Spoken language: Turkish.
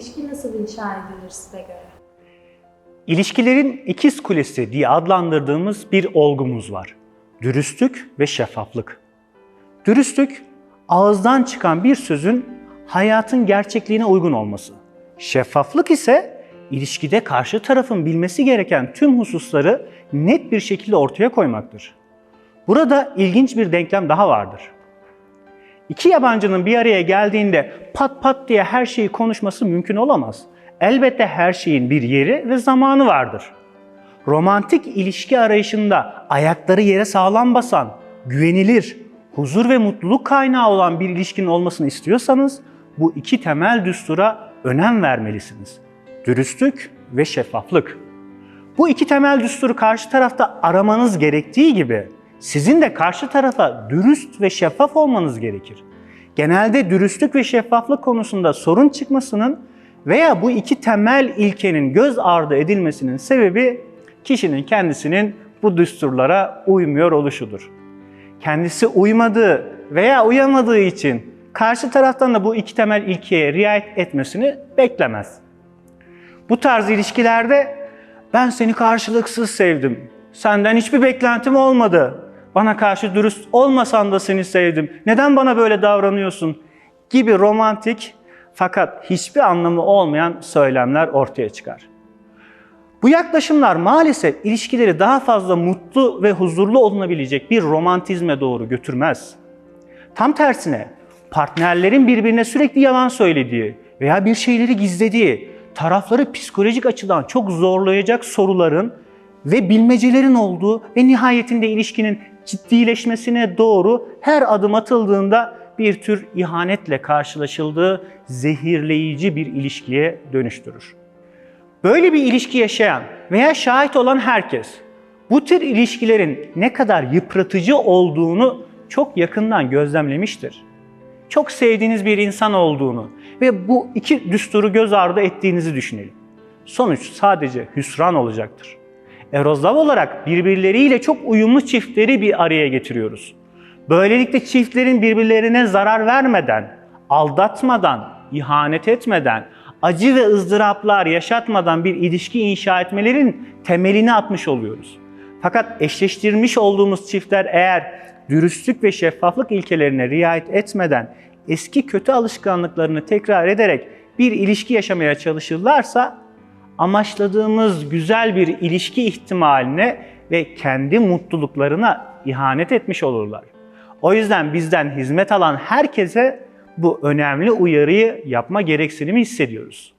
ilişki nasıl inşa edilir size göre? İlişkilerin ikiz kulesi diye adlandırdığımız bir olgumuz var. Dürüstlük ve şeffaflık. Dürüstlük, ağızdan çıkan bir sözün hayatın gerçekliğine uygun olması. Şeffaflık ise ilişkide karşı tarafın bilmesi gereken tüm hususları net bir şekilde ortaya koymaktır. Burada ilginç bir denklem daha vardır. İki yabancının bir araya geldiğinde pat pat diye her şeyi konuşması mümkün olamaz. Elbette her şeyin bir yeri ve zamanı vardır. Romantik ilişki arayışında ayakları yere sağlam basan, güvenilir, huzur ve mutluluk kaynağı olan bir ilişkinin olmasını istiyorsanız bu iki temel düstura önem vermelisiniz. Dürüstlük ve şeffaflık. Bu iki temel düsturu karşı tarafta aramanız gerektiği gibi sizin de karşı tarafa dürüst ve şeffaf olmanız gerekir. Genelde dürüstlük ve şeffaflık konusunda sorun çıkmasının veya bu iki temel ilkenin göz ardı edilmesinin sebebi kişinin kendisinin bu düsturlara uymuyor oluşudur. Kendisi uymadığı veya uyamadığı için karşı taraftan da bu iki temel ilkeye riayet etmesini beklemez. Bu tarz ilişkilerde ben seni karşılıksız sevdim. Senden hiçbir beklentim olmadı. Bana karşı dürüst olmasan da seni sevdim. Neden bana böyle davranıyorsun? Gibi romantik fakat hiçbir anlamı olmayan söylemler ortaya çıkar. Bu yaklaşımlar maalesef ilişkileri daha fazla mutlu ve huzurlu olunabilecek bir romantizme doğru götürmez. Tam tersine partnerlerin birbirine sürekli yalan söylediği veya bir şeyleri gizlediği, tarafları psikolojik açıdan çok zorlayacak soruların ve bilmecelerin olduğu ve nihayetinde ilişkinin ciddileşmesine doğru her adım atıldığında bir tür ihanetle karşılaşıldığı zehirleyici bir ilişkiye dönüştürür. Böyle bir ilişki yaşayan veya şahit olan herkes bu tür ilişkilerin ne kadar yıpratıcı olduğunu çok yakından gözlemlemiştir. Çok sevdiğiniz bir insan olduğunu ve bu iki düsturu göz ardı ettiğinizi düşünelim. Sonuç sadece hüsran olacaktır. Erozlav olarak birbirleriyle çok uyumlu çiftleri bir araya getiriyoruz. Böylelikle çiftlerin birbirlerine zarar vermeden, aldatmadan, ihanet etmeden, acı ve ızdıraplar yaşatmadan bir ilişki inşa etmelerin temelini atmış oluyoruz. Fakat eşleştirmiş olduğumuz çiftler eğer dürüstlük ve şeffaflık ilkelerine riayet etmeden eski kötü alışkanlıklarını tekrar ederek bir ilişki yaşamaya çalışırlarsa amaçladığımız güzel bir ilişki ihtimaline ve kendi mutluluklarına ihanet etmiş olurlar. O yüzden bizden hizmet alan herkese bu önemli uyarıyı yapma gereksinimi hissediyoruz.